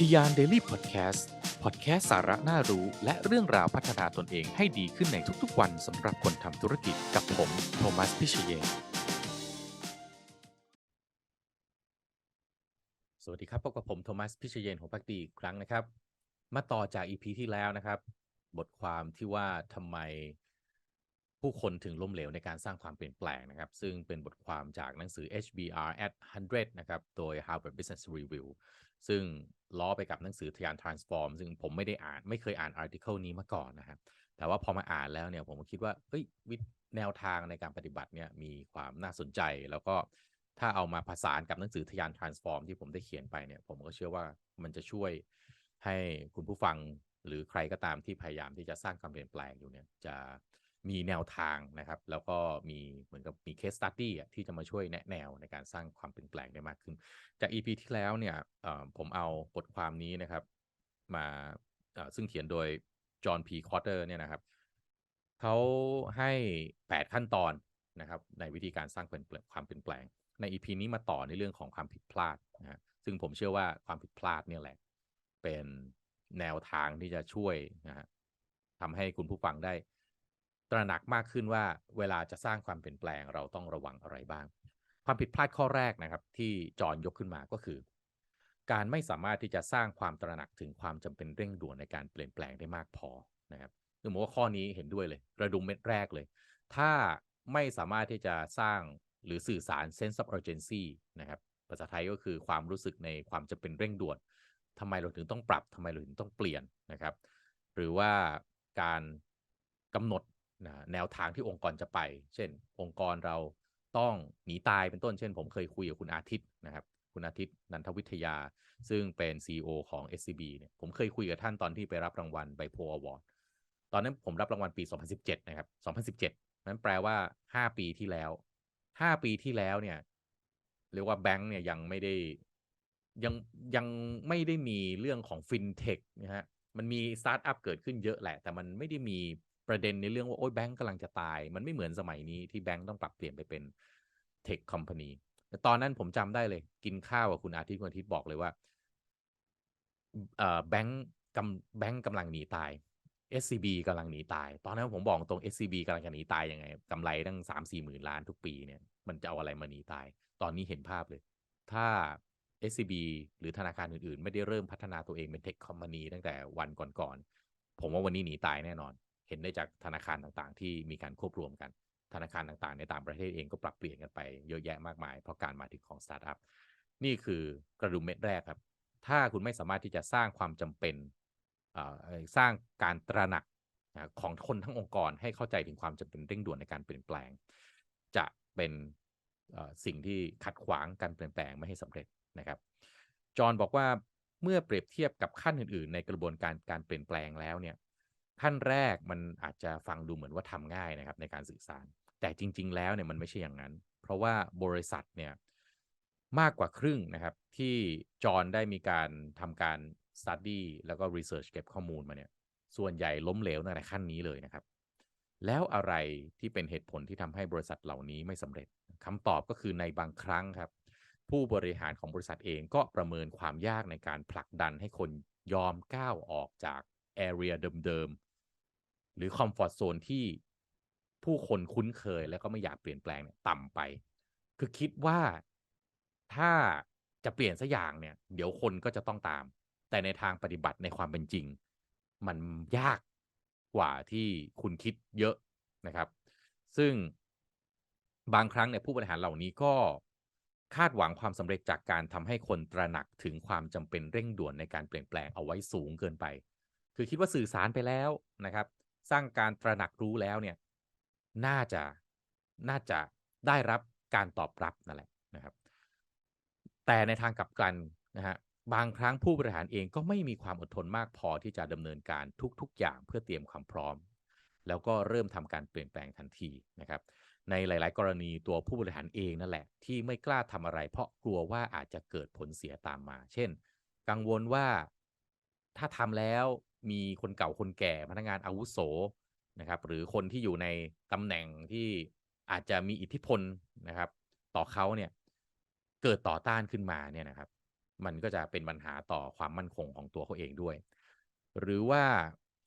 ทียานเดลี่พอดแคสต์พอดแคสต์สาระน่ารู้และเรื่องราวพัฒนาตนเองให้ดีขึ้นในทุกๆวันสำหรับคนทำธุรกิจกับผมโทมัสพิเชยสวัสดีครับพบกับผมโทมัสพิเชยนของพักดีอีกครั้งนะครับ มาต่อจาก EP ที่แล้วนะครับ บทความที่ว่าทำไม ผู้คนถึงล้มเหลวในการสร้างความเปลี่ยนแปลงนะครับ ซึ่งเป็นบทความจากหนังสือ HBR at 100 นะครับ โดย Harvard Business Review ซึ่งล้อไปกับหนังสือทยาน Transform ซึ่งผมไม่ได้อ่านไม่เคยอ่านอาร์ติเคิลนี้มาก่อนนะครับ แต่ว่าพอมาอ่านแล้วเนี่ยผมก็คิดว่าเฮ้ยวิแนวทางในการปฏิบัติเนี่ยมีความน่าสนใจ แล้วก็ถ้าเอามาผสานกับหนังสือทยาน Transform ที่ผมได้เขียนไปเนี่ย ผมก็เชื่อว่ามันจะช่วยให้คุณผู้ฟังหรือใครก็ตามที่พยายามที่จะสร้างความเปลี่ยนแปลงอยู่เนี่ยจะ มีแนวทางนะครับ แล้วก็มีเหมือนกับมีเคสตัตตี้ที่จะมาช่วยแนะแนวในการสร้างความเปลี่ยนแปลงได้มากขึ้น จาก EP ที่แล้วเนี่ยผมเอาบทความนี้นะครับ มาซึ่งเขียนโดยจอห์นพีคอร์เตอร์เนี่ยนะครับเขาให้ 8 ขั้นตอนนะครับ ในวิธีการสร้างความเปลี่ยนแปลง ใน EP นี้มาต่อในเรื่องของความผิดพลาดนะซึ่งผมเชื่อว่าความผิดพลาดเนี่ยแหละ เป็นแนวทางที่จะช่วยนะฮะทำให้คุณผู้ฟังได้ ตระหนักมากขึ้นว่าเวลาจะสร้างความเปลี่ยนแปลงเราต้องระวังอะไรบ้าง ความผิดพลาดข้อแรกนะครับ ที่จอนยกขึ้นมาก็คือ การไม่สามารถที่จะสร้างความตระหนักถึงความจำเป็นเร่งด่วนในการเปลี่ยนแปลงได้มากพอนะครับคือผมว่าข้อนี้เห็นด้วยเลย ระดุมเม็ดแรกเลย ถ้าไม่สามารถที่จะสร้างหรือสื่อสาร sense of urgency นะครับภาษาไทยก็คือความรู้สึกในความจำเป็นเร่งด่วนทำไมเราถึงต้องปรับทำไมเราถึงต้องเปลี่ยนนะครับ หรือว่าการกำหนด นะแนวทางที่องค์กรจะไป เช่น องค์กรเราต้องหนีตายเป็นต้น เช่น ผมเคยคุยกับคุณอาทิตย์นะครับ คุณอาทิตย์นันทวิทยา ซึ่งเป็น CEO ของ SCB เนี่ย ผมเคยคุยกับท่านตอนที่ไปรับรางวัลไบโพอวอร์ด ตอนนั้นผมรับรางวัลปี 2017 นะครับ 2017 นั้นแปลว่า 5 ปีที่แล้ว 5 ปีที่แล้วเนี่ย เรียกว่าแบงค์เนี่ยยังไม่ได้ยังยังไม่ได้มีเรื่องของฟินเทคนะฮะ มันมีสตาร์ทอัพเกิดขึ้นเยอะแหละ แต่มันไม่ได้มี ประเด็นในเรื่องว่าโอ้ยแบงก์กำลังจะตาย มันไม่เหมือนสมัยนี้ที่แบงก์ต้องปรับเปลี่ยนไปเป็นเทคคอมพานีแต่ตอนนั้นผมจำได้เลย กินข้าวกับคุณอาทิตย์คุณอาทิตย์บอกเลยว่าเอ่อแบงก์กำแบงก์กำลังหนีตาย SCB กำลังหนีตาย ตอนนั้นผมบอกตรง SCB กำลังจะหนีตายยังไงกำไรตั้งสามสี่หมื่นล้านทุกปีเนี่ย มันจะเอาอะไรมาหนีตาย ตอนนี้เห็นภาพเลย ถ้า SCB หรือธนาคารอื่นๆ ไม่ได้เริ่มพัฒนาตัวเองเป็นเทคคอมพานีตั้งแต่วันก่อนๆ ผมว่าวันนี้หนีตายแน่นอน เห็นได้จากธนาคารต่างๆ ที่มีการควบรวมกัน ธนาคารต่างๆ ในต่างประเทศเองก็ปรับเปลี่ยนกันไปเยอะแยะมากมาย เพราะการมาถึงของสตาร์ทอัพนี่คือกระดุมเม็ดแรกครับ ถ้าคุณไม่สามารถที่จะสร้างความจำเป็นสร้างการตระหนักของคนทั้งองค์กรให้เข้าใจถึงความจำเป็นเร่งด่วนในการเปลี่ยนแปลง จะเป็นสิ่งที่ขัดขวางการเปลี่ยนแปลงไม่ให้สำเร็จนะครับ จอห์นบอกว่าเมื่อเปรียบเทียบกับขั้นอื่น ๆ ในกระบวนการการเปลี่ยนแปลงแล้วเนี่ย ขั้นแรกมันอาจจะฟังดูเหมือนว่าทำง่ายนะครับในการสื่อสาร แต่จริง ๆ แล้วเนี่ยมันไม่ใช่อย่างนั้น เพราะว่าบริษัทเนี่ยมากกว่าครึ่งนะครับ ที่จอห์นได้มีการทำการ study แล้วก็ research เก็บข้อมูลมาเนี่ย ส่วนใหญ่ล้มเหลวในขั้นนี้เลยนะครับ แล้วอะไรที่เป็นเหตุผลที่ทำให้บริษัทเหล่านี้ไม่สำเร็จคำตอบก็คือในบางครั้งครับ ผู้บริหารของบริษัทเองก็ประเมินความยากในการผลักดันให้คนยอมก้าวออกจาก แอเรียเดิมๆ หรือคอมฟอร์ทโซนที่ผู้คนคุ้นเคยแล้วก็ไม่อยากเปลี่ยนแปลงเนี่ยต่ำไป คือคิดว่าถ้าจะเปลี่ยนสักอย่างเนี่ย เดี๋ยวคนก็จะต้องตาม แต่ในทางปฏิบัติในความเป็นจริง มันยากกว่าที่คุณคิดเยอะนะครับ ซึ่งบางครั้งเนี่ยผู้บริหารเหล่านี้ก็คาดหวังความสำเร็จจากการทำให้คนตระหนักถึงความจำเป็นเร่งด่วนในการเปลี่ยนแปลงเอาไว้สูงเกินไป คือคิดว่าสื่อสารไปแล้วนะครับ สร้างการตระหนักรู้แล้วเนี่ย น่าจะน่าจะได้รับการตอบรับนั่นแหละนะครับ แต่ในทางกลับกันนะฮะบางครั้งผู้บริหารเองก็ไม่มีความอดทนมากพอที่จะดำเนินการทุก ๆ อย่างเพื่อเตรียมความพร้อม แล้วก็เริ่มทำการเปลี่ยนแปลงทันทีนะครับ ในหลาย ๆ กรณีตัวผู้บริหารเองนั่นแหละ ที่ไม่กล้าทำอะไร เพราะกลัวว่าอาจจะเกิดผลเสียตามมา เช่น กังวลว่าถ้าทำแล้ว มีคนเก่าคนแก่พนักงานอาวุโสนะครับ หรือคนที่อยู่ในตำแหน่งที่อาจจะมีอิทธิพลนะครับ ต่อเขาเนี่ยเกิดต่อต้านขึ้นมาเนี่ยนะครับ มันก็จะเป็นปัญหาต่อความมั่นคงของตัวเขาเองด้วย หรือว่า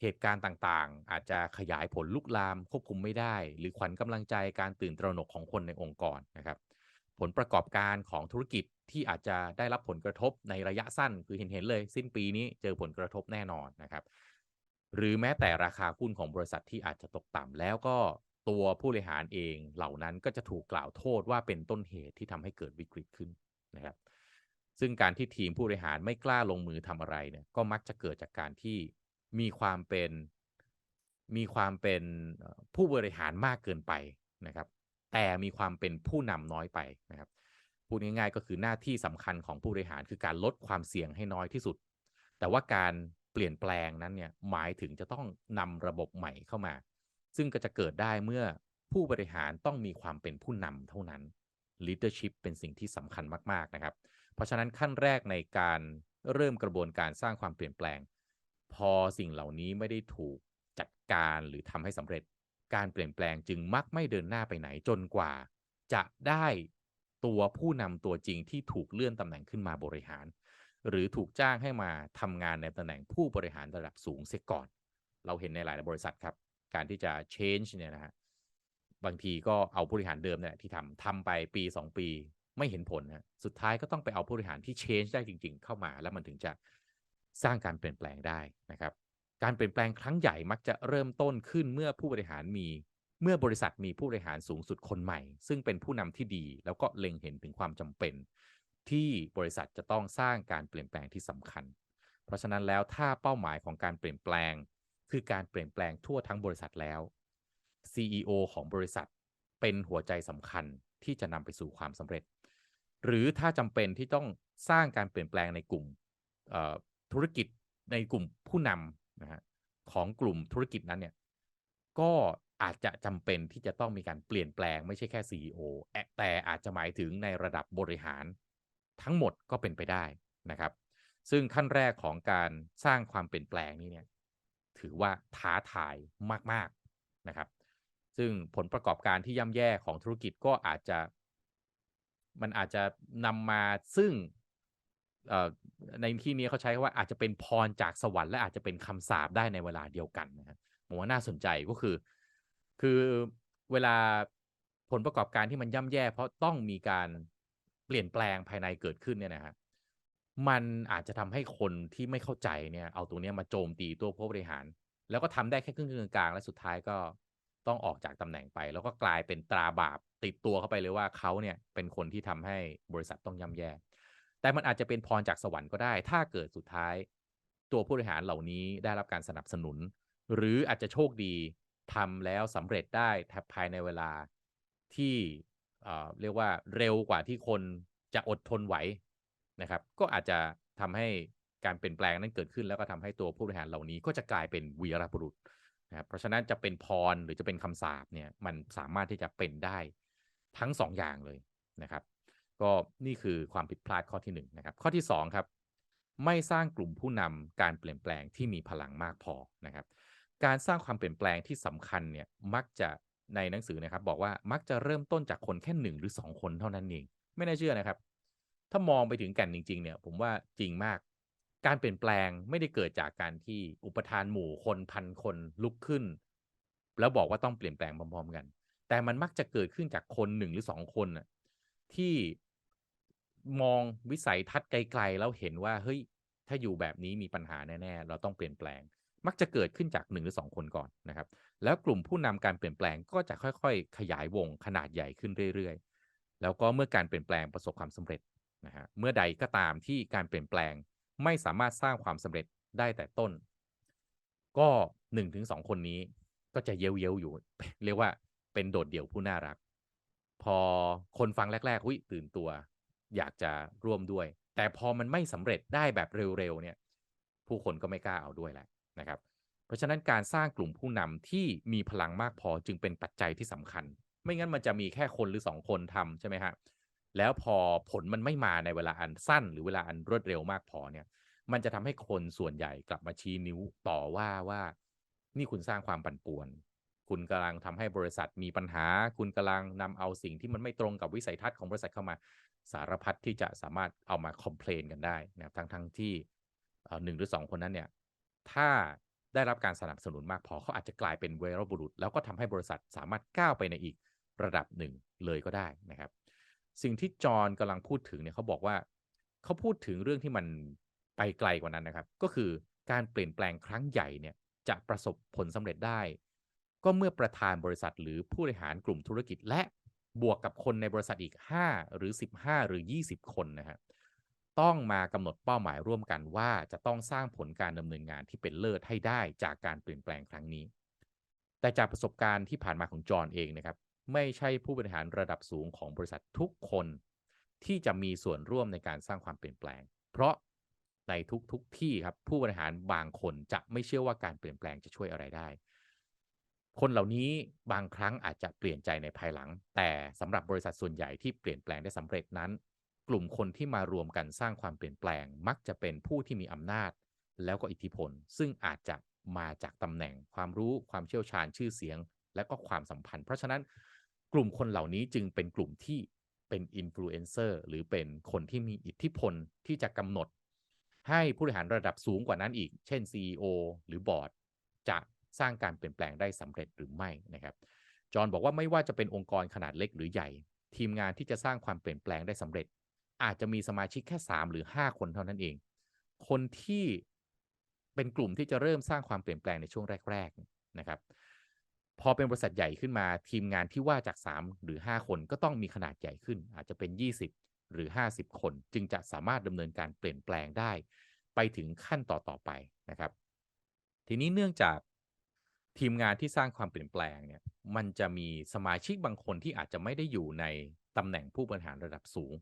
เหตุการณ์ต่างๆ อาจจะขยายผลลุกลามควบคุมไม่ได้ หรือขวัญกำลังใจการตื่นตระหนกของคนในองค์กรนะครับ ผลประกอบการของธุรกิจที่อาจจะได้รับผลกระทบในระยะสั้นคือเห็นๆเลย สิ้นปีนี้เจอผลกระทบแน่นอนนะครับ หรือแม้แต่ราคาหุ้นของบริษัทที่อาจจะตกต่ำแล้วก็ตัวผู้บริหารเองเหล่านั้นก็จะถูกกล่าวโทษว่าเป็นต้นเหตุที่ทำให้เกิดวิกฤตขึ้นนะครับ ซึ่งการที่ทีมผู้บริหารไม่กล้าลงมือทำอะไรเนี่ยก็มักจะเกิดจากการที่มีความเป็นมีความเป็นผู้บริหารมากเกินไปนะครับ แต่มีความเป็นผู้นำน้อยไปนะครับพูดง่ายๆก็คือหน้าที่สำคัญของผู้บริหารคือการลดความเสี่ยงให้น้อยที่สุด แต่ว่าการเปลี่ยนแปลงนั้นเนี่ยหมายถึงจะต้องนำระบบใหม่เข้ามา ซึ่งก็จะเกิดได้เมื่อผู้บริหารต้องมีความเป็นผู้นำเท่านั้น leadership เป็นสิ่งที่สำคัญมากๆนะครับ เพราะฉะนั้นขั้นแรกในการเริ่มกระบวนการสร้างความเปลี่ยนแปลง พอสิ่งเหล่านี้ไม่ได้ถูกจัดการหรือทำให้สำเร็จ การเปลี่ยนแปลงจึงมักไม่เดินหน้าไปไหนจนกว่า จะได้ตัวผู้นำตัวจริงที่ถูกเลื่อนตำแหน่งขึ้นมาบริหาร หรือถูกจ้างให้มาทำงานในตำแหน่งผู้บริหารระดับสูงเสียก่อน เราเห็นในหลายบริษัทครับ การที่จะ change เนี่ยนะฮะบางทีก็เอาผู้บริหารเดิมเนี่ยที่ทำทำไปปี 2 ปีไม่เห็นผลนะสุดท้ายก็ต้องไปเอาผู้บริหารที่ change ได้จริง ๆ เข้ามา แล้วมันถึงจะสร้างการเปลี่ยนแปลงได้นะครับ การเปลี่ยนแปลงครั้งใหญ่มักจะเริ่มต้นขึ้นเมื่อผู้บริหารมี เมื่อบริษัทมีผู้บริหารสูงสุดคนใหม่ ซึ่งเป็นผู้นำที่ดี แล้วก็เล็งเห็นถึงความจำเป็น ที่บริษัทจะต้องสร้างการเปลี่ยนแปลงที่สำคัญ เพราะฉะนั้นแล้วถ้าเป้าหมายของการเปลี่ยนแปลง คือการเปลี่ยนแปลงทั่วทั้งบริษัทแล้ว CEO ของบริษัทเป็นหัวใจสำคัญที่จะนำไปสู่ความสำเร็จ หรือถ้าจำเป็นที่ต้องสร้างการเปลี่ยนแปลงในกลุ่มธุรกิจในกลุ่มผู้นำ นะฮะของกลุ่มธุรกิจนั้นเนี่ยก็อาจจะจำเป็นที่จะต้องมีการเปลี่ยนแปลงไม่ใช่แค่ CEO แอะแต่อาจจะหมายถึงในระดับบริหารทั้งหมดก็เป็นไปได้นะครับ ซึ่งขั้นแรกของการสร้างความเปลี่ยนแปลงนี้เนี่ยถือว่าท้าทายมากๆนะครับ ซึ่งผลประกอบการที่ย่ำแย่ของธุรกิจก็อาจจะ มันอาจจะนำมาซึ่ง ในที่นี้เขาใช้คำว่าอาจจะเป็นพรจากสวรรค์และอาจจะเป็นคำสาปได้ในเวลาเดียวกันนะครับผมว่าน่าสนใจก็คือ คือเวลาผลประกอบการที่มันย่ำแย่ เพราะต้องมีการเปลี่ยนแปลงภายในเกิดขึ้นเนี่ยนะฮะมันอาจจะทำให้คนที่ไม่เข้าใจเนี่ย เอาตรงเนี้ยมาโจมตีตัวผู้บริหาร แล้วก็ทำได้แค่ครึ่งกลางและสุดท้ายก็ต้องออกจากตำแหน่งไป แล้วก็กลายเป็นตราบาปติดตัวเข้าไปเลยว่าเขาเนี่ยเป็นคนที่ทำให้บริษัทต้องย่ำแย่ แต่มันอาจจะเป็นพรจากสวรรค์ก็ได้ ถ้าเกิดสุดท้าย ตัวผู้บริหารเหล่านี้ได้รับการสนับสนุน หรืออาจจะโชคดีทำแล้วสำเร็จได้แทบภายในเวลาที่เอ่อเรียกว่าเร็วกว่าที่คนจะอดทนไหวนะครับ ก็อาจจะทำให้การเปลี่ยนแปลงนั้นเกิดขึ้นแล้วก็ทำให้ตัวผู้บริหารเหล่านี้ก็จะกลายเป็นวีรบุรุษนะครับเพราะฉะนั้นจะเป็นพรหรือจะเป็นคำสาปเนี่ยมันสามารถที่จะเป็นได้ทั้งสองอย่างเลยนะครับ ก็นี่คือความผิดพลาดข้อที่หนึ่งนะครับ ข้อที่สองครับ ไม่สร้างกลุ่มผู้นำการเปลี่ยนแปลงที่มีพลังมากพอนะครับ การสร้างความเปลี่ยนแปลงที่สำคัญเนี่ยมักจะในหนังสือนะครับ บอกว่ามักจะเริ่มต้นจากคนแค่หนึ่งหรือสองคนเท่านั้นเอง ไม่น่าเชื่อนะครับ ถ้ามองไปถึงแก่นจริง ๆ เนี่ย ผมว่าจริงมาก การเปลี่ยนแปลงไม่ได้เกิดจากการที่อุปทานหมู่คนพันคนลุกขึ้น แล้วบอกว่าต้องเปลี่ยนแปลงพร้อมๆกัน แต่มันมักจะเกิดขึ้นจากคนหนึ่งหรือสองคนน่ะที่ มองวิสัยทัศน์ไกลๆแล้วเห็นว่าเฮ้ยถ้าอยู่แบบนี้มีปัญหาแน่ๆ เราต้องเปลี่ยนแปลง มักจะเกิดขึ้นจากหนึ่งหรือสองคนก่อนนะครับ แล้วกลุ่มผู้นำการเปลี่ยนแปลงก็จะค่อยๆ ขยายวงขนาดใหญ่ขึ้นเรื่อยๆ แล้วก็เมื่อการเปลี่ยนแปลงประสบความสำเร็จนะฮะเมื่อใดก็ตามที่การเปลี่ยนแปลงไม่สามารถสร้างความสำเร็จได้แต่ต้น ก็หนึ่งถึงสองคนนี้ก็จะเย้ยวๆอยู่ เรียกว่าเป็นโดดเดี่ยวผู้น่ารัก พอคนฟังแรกๆหุ้ยตื่นตัว อยากจะร่วมด้วย แต่พอมันไม่สำเร็จได้แบบเร็วๆเนี่ยผู้คนก็ไม่กล้าเอาด้วยแหละนะครับ เพราะฉะนั้นการสร้างกลุ่มผู้นำที่มีพลังมากพอจึงเป็นปัจจัยที่สำคัญ ไม่งั้นมันจะมีแค่คนหรือสองคนทำใช่ไหมฮะแล้วพอผลมันไม่มาในเวลาอันสั้น หรือเวลาอันรวดเร็วมากพอเนี่ย มันจะทำให้คนส่วนใหญ่กลับมาชี้นิ้วต่อว่าว่า นี่คุณสร้างความปั่นป่วน คุณกำลังทำให้บริษัทมีปัญหา คุณกำลังนำเอาสิ่งที่มันไม่ตรงกับวิสัยทัศน์ของบริษัทเข้ามา สารพัดที่จะสามารถเอามาคอมเพลนกันได้นะครับทั้งทั้งที่หนึ่งหรือสองคนนั้นเนี่ยถ้าได้รับการสนับสนุนมากพอเขาอาจจะกลายเป็นเวรบุรุษ แล้วก็ทำให้บริษัทสามารถก้าวไปในอีกระดับหนึ่งเลยก็ได้นะครับ สิ่งที่จอห์นกำลังพูดถึงเนี่ยเขาบอกว่าเขาพูดถึงเรื่องที่มันไปไกลกว่านั้นนะครับ ก็คือการเปลี่ยนแปลงครั้งใหญ่เนี่ยจะประสบผลสำเร็จได้ ก็เมื่อประธานบริษัทหรือผู้บริหารกลุ่มธุรกิจ และ บวกกับคนในบริษัทอีก 5 หรือ 15 หรือ 20 คนนะฮะต้องมากำหนดเป้าหมายร่วมกันว่าจะต้องสร้างผลการดำเนินงานที่เป็นเลิศให้ได้จากการเปลี่ยนแปลงครั้งนี้ แต่จากประสบการณ์ที่ผ่านมาของจอห์นเองนะครับ ไม่ใช่ผู้บริหารระดับสูงของบริษัททุกคน ที่จะมีส่วนร่วมในการสร้างความเปลี่ยนแปลง เพราะในทุกๆทที่ครับผู้บริหารบางคนจะไม่เชื่อว่าการเปลี่ยนแปลงจะช่วยอะไรได้ คนเหล่านี้บางครั้งอาจจะเปลี่ยนใจในภายหลัง แต่สำหรับบริษัทส่วนใหญ่ที่เปลี่ยนแปลงได้สำเร็จนั้น กลุ่มคนที่มารวมกันสร้างความเปลี่ยนแปลง มักจะเป็นผู้ที่มีอำนาจ แล้วก็อิทธิพล ซึ่งอาจจะมาจากตำแหน่ง ความรู้ความเชี่ยวชาญชื่อเสียง และก็ความสัมพันธ์ เพราะฉะนั้นกลุ่มคนเหล่านี้จึงเป็นกลุ่มที่เป็นอินฟลูเอนเซอร์หรือเป็นคนที่มีอิทธิพลที่จะกำหนด ให้ผู้บริหารระดับสูงกว่านั้นอีก เช่น CEO หรือบอร์ดจะ สร้างการเปลี่ยนแปลงได้สำเร็จหรือไม่นะครับ จอห์นบอกว่าไม่ว่าจะเป็นองค์กรขนาดเล็กหรือใหญ่ ทีมงานที่จะสร้างความเปลี่ยนแปลงได้สำเร็จ อาจจะมีสมาชิกแค่ 3 หรือ 5 คนเท่านั้นเอง คนที่เป็นกลุ่มที่จะเริ่มสร้างความเปลี่ยนแปลงในช่วงแรก ๆนะครับ พอเป็นบริษัทใหญ่ขึ้นมา ทีมงานที่ว่าจาก 3 หรือ 5 คนก็ต้องมีขนาดใหญ่ขึ้น อาจจะเป็น 20 หรือ 50 คน จึงจะสามารถดำเนินการเปลี่ยนแปลงได้ ไปถึงขั้นต่อๆไปนะครับ ทีนี้เนื่องจาก ทีมงานที่สร้างความเปลี่ยนแปลงเนี่ยมันจะมีสมาชิกบางคนที่อาจจะไม่ได้อยู่ในตำแหน่งผู้บริหารระดับสูง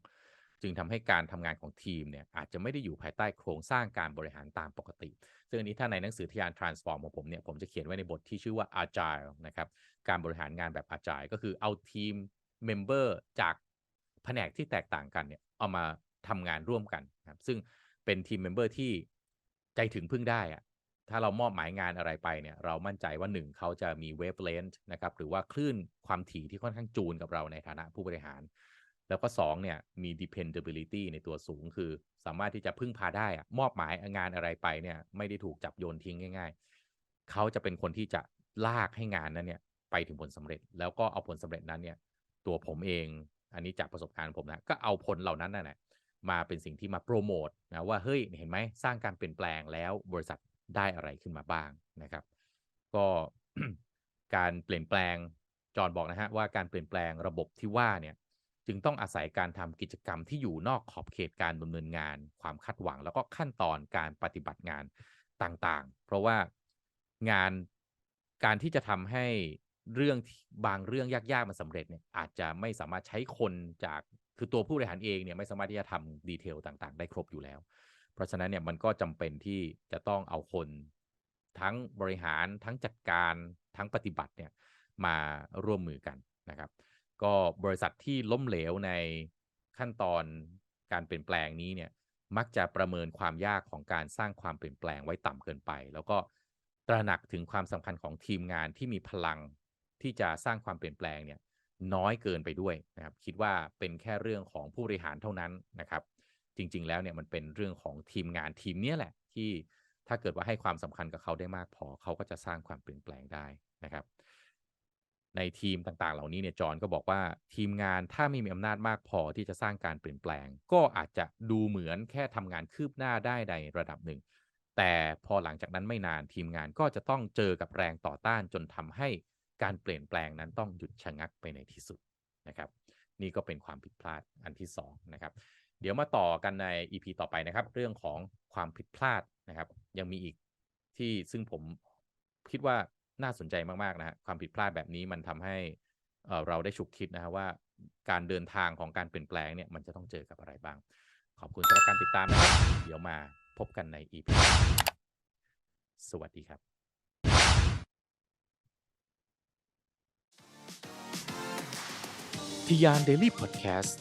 จึงทำให้การทำงานของทีมเนี่ยอาจจะไม่ได้อยู่ภายใต้โครงสร้างการบริหารตามปกติ ซึ่งอันนี้ถ้าในหนังสือทยาน transform ของผมเนี่ยผมจะเขียนไว้ในบทที่ชื่อว่า agile นะครับการบริหารงานแบบ agile ก็คือเอาทีมเมมเบอร์จากแผนกที่แตกต่างกันเนี่ยเอามาทำงานร่วมกันนะครับซึ่งเป็นทีมเมมเบอร์ที่ใจถึงพึ่งได้อะ ถ้าเรามอบหมายงานอะไรไปเนี่ยเรามั่นใจว่า 1 เขาจะมีเวฟเลนส์นะครับหรือว่าคลื่นความถี่ที่ค่อนข้างจูนกับเราในฐานะผู้บริหาร แล้วก็2เนี่ยมี dependability ในตัวสูงคือ สามารถที่จะพึ่งพาได้มอบหมายงานอะไรไปเนี่ยไม่ได้ถูกจับโยนทิ้งง่าย ๆ เขาจะเป็นคนที่จะลากให้งานนั้นเนี่ยไปถึงผลสำเร็จ แล้วก็เอาผลสำเร็จนั้นเนี่ยตัวผมเอง อันนี้จากประสบการณ์ผมนะก็เอาผลเหล่านั้นน่ะนะมาเป็นสิ่งที่มาโปรโมทนะว่าเฮ้ยเห็นไหมสร้างการเปลี่ยนแปลงแล้วบริษัท ได้อะไรขึ้นมาบ้างนะครับ ก็การเปลี่ยนแปลงจอห์นบอกนะฮะว่าการเปลี่ยนแปลงระบบที่ว่าเนี่ยจึงต้องอาศัยการทำกิจกรรมที่อยู่นอกขอบเขตการดำเนินงาน ความคาดหวัง แล้วก็ขั้นตอนการปฏิบัติงานต่างๆ เพราะว่างานการที่จะทำให้เรื่องบางเรื่องยากๆมันสำเร็จเนี่ยอาจจะไม่สามารถใช้คนจากคือตัวผู้บริหารเองเนี่ยไม่สามารถที่จะทำดีเทลต่างๆ ได้ครบอยู่แล้ว เพราะฉะนั้นเนี่ยมันก็จำเป็นที่จะต้องเอาคนทั้งบริหารทั้งจัดการทั้งปฏิบัติเนี่ยมาร่วมมือกันนะครับ ก็บริษัทที่ล้มเหลวในขั้นตอนการเปลี่ยนแปลงนี้เนี่ยมักจะประเมินความยากของการสร้างความเปลี่ยนแปลงไว้ต่ำเกินไป แล้วก็ตระหนักถึงความสำคัญของทีมงานที่มีพลังที่จะสร้างความเปลี่ยนแปลงเนี่ยน้อยเกินไปด้วยนะครับ คิดว่าเป็นแค่เรื่องของผู้บริหารเท่านั้นนะครับ จริง ๆ แล้วเนี่ยมันเป็นเรื่องของทีมงานทีมเนี้ยแหละ ที่ถ้าเกิดว่าให้ความสำคัญกับเขาได้มากพอเขาก็จะสร้างความเปลี่ยนแปลงได้นะครับ ในทีมต่างๆ เหล่านี้เนี่ยจอห์นก็บอกว่าทีมงานถ้าไม่มีอำนาจมากพอที่จะสร้างการเปลี่ยนแปลง ก็อาจจะดูเหมือนแค่ทำงานคืบหน้าได้ในระดับหนึ่ง แต่พอหลังจากนั้นไม่นานทีมงานก็จะต้องเจอกับแรงต่อต้านจนทำให้การเปลี่ยนแปลงนั้นต้องหยุดชะงักไปในที่สุดนะครับ นี่ก็เป็นความผิดพลาดอันที่สองนะครับ เดี๋ยวมาต่อกันใน EP ต่อไปนะครับ เรื่องของความผิดพลาดนะครับ ยังมีอีกที่ซึ่งผมคิดว่าน่าสนใจมากๆนะฮะความผิดพลาดแบบนี้มันทำให้เราได้ฉุกคิดนะฮะว่าการเดินทางของการเปลี่ยนแปลงเนี่ยมันจะต้องเจอกับอะไรบ้าง ขอบคุณสำหรับการติดตามนะครับเดี๋ยวมาพบกันใน EP สวัสดีครับทิยานเดลี่พอดแคสต์